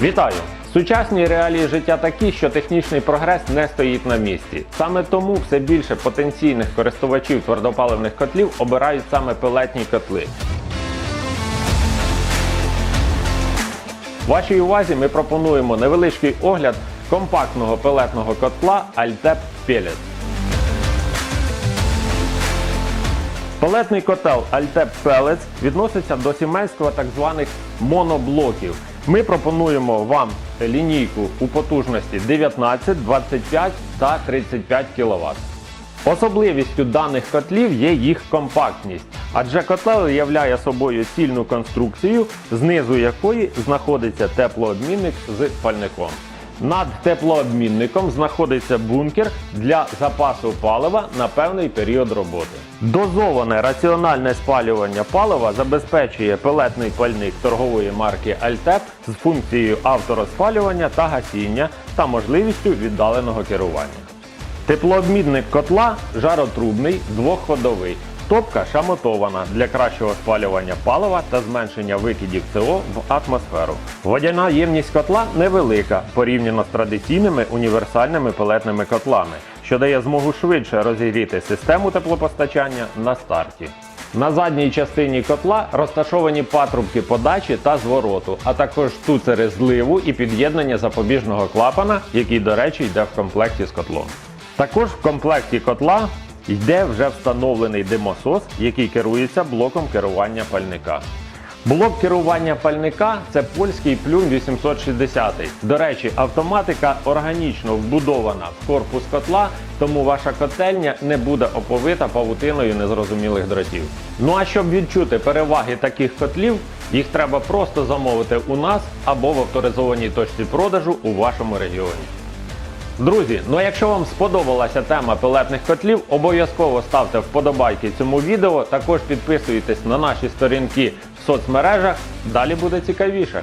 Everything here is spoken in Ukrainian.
Вітаю! Сучасні реалії життя такі, що технічний прогрес не стоїть на місці. Саме тому все більше потенційних користувачів твердопаливних котлів обирають саме пелетні котли. Вашій увазі ми пропонуємо невеличкий огляд компактного пелетного котла Altep Pellet. Пелетний котел Altep Pellets відноситься до сімейства так званих моноблоків. Ми пропонуємо вам лінійку у потужності 19, 25 та 35 кВт. Особливістю даних котлів є їх компактність, адже котел являє собою цільну конструкцію, знизу якої знаходиться теплообмінник з пальником. Над теплообмінником знаходиться бункер для запасу палива на певний період роботи. Дозоване раціональне спалювання палива забезпечує пелетний пальник торгової марки Altep з функцією авторозпалювання та гасіння та можливістю віддаленого керування. Теплообмінник котла жаротрубний двохходовий. Топка шамотована для кращого спалювання палива та зменшення викидів СО в атмосферу. Водяна ємність котла невелика порівняно з традиційними універсальними пелетними котлами, що дає змогу швидше розігріти систему теплопостачання на старті. На задній частині котла розташовані патрубки подачі та звороту, а також штуцери зливу і під'єднання запобіжного клапана, який, до речі, йде в комплекті з котлом. Також в комплекті котла йде вже встановлений димосос, який керується блоком керування пальника. Блок керування пальника це польський плюм 860. До речі, автоматика органічно вбудована в корпус котла, тому ваша котельня не буде оповита павутиною незрозумілих дротів. Ну а щоб відчути переваги таких котлів, їх треба просто замовити у нас або в авторизованій точці продажу у вашому регіоні. Друзі, ну а якщо вам сподобалася тема пилетних котлів, обов'язково ставте вподобайки цьому відео. Також підписуйтесь на наші сторінки в соцмережах. Далі буде цікавіше.